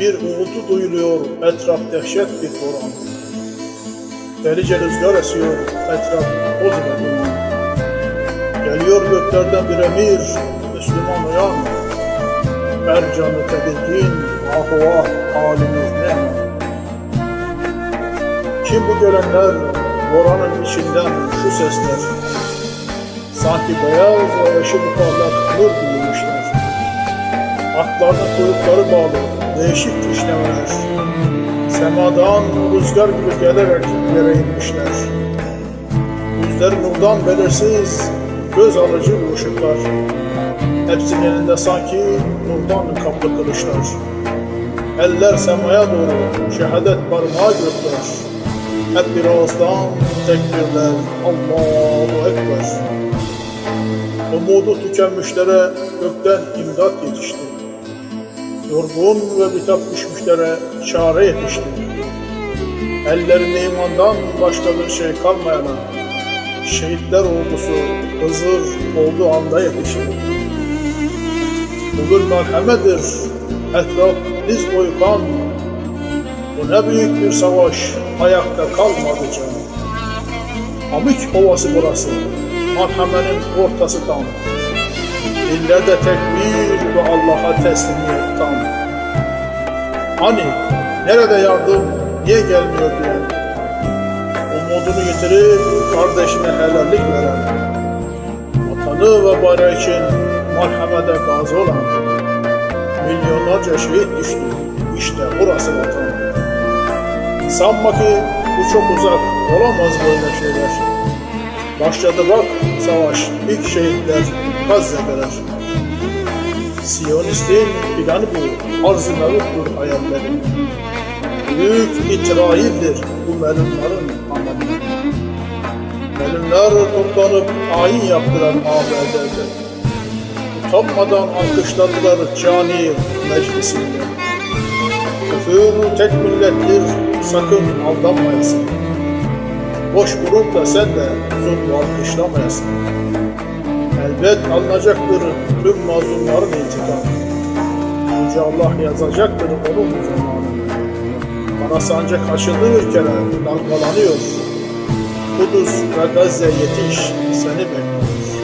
Bir uğultu duyuluyor, etraf dehşet bir boran. Delice rüzgar esiyor, etraf toz ve. Geliyor göklerden bir emir, Müslüman uyan. Ercanı tedirgin, ahu ah halimiz ne? Kim bu gelenler, boranın içinden şu sesler? Sanki beyaz ve yeşil parlak nur duyulmuşlar. Atlarının kuyrukları bağlı, değişik kişnemeler. Semadan rüzgar gibi gelerek yere inmişler. Yüzleri nurdan belirsiz, göz alıcı ışıklar. Hepsinin elinde sanki nurdan kaplı kılıçlar. Eller semaya doğru, şehadet parmağı gökler. Hep bir ağızdan tekbirler, Allahu Ekber. Umudu tükenmişlere gökten imdat yetişti. Yorgun ve bitap düşmüşlere çare yetişti. Ellerinde imandan başka bir şey kalmayana şehitler ordusu Hızır olduğu anda yetişti. Bugün merhamedir, etraf diz boyu kan. Bu ne büyük bir savaş, ayakta kalmadı canım. Amik ovası burası, merhamenin ortası tam. Dillerde tekbir ve Allah'a teslimiyet tam. Hani, nerede yardım, niye gelmiyor diyen. Umudunu yitirip kardeşine helallik veren. Vatanı ve bayrağı için merhamede gazi olan. Milyonlarca şehit düştü, işte burası vatan. Sanma ki bu çok uzak, olamaz böyle şeyler. Başladı bak savaş, ilk şehitler Gazze'deler. Siyonistin planı bu, arz-ı mevuttur. Büyük İsrail'dir bu melunların ameli. Melunlar toplanıp ayin yaptılar ABD'de. Utanmadan alkışladılar cani meclisinde. Küfür tek millettir, sakın aldanmayasın. Boş vurup da sen de zulmü alkışlamayasın. Elbet alınacaktır tüm mazlumların intikamı. Yüce Allah yazacaktır onun zamanını. Bana sancak açıldı ülkeler dalgalanıyor. Kudüs ve Gazze yetiş seni bekliyor.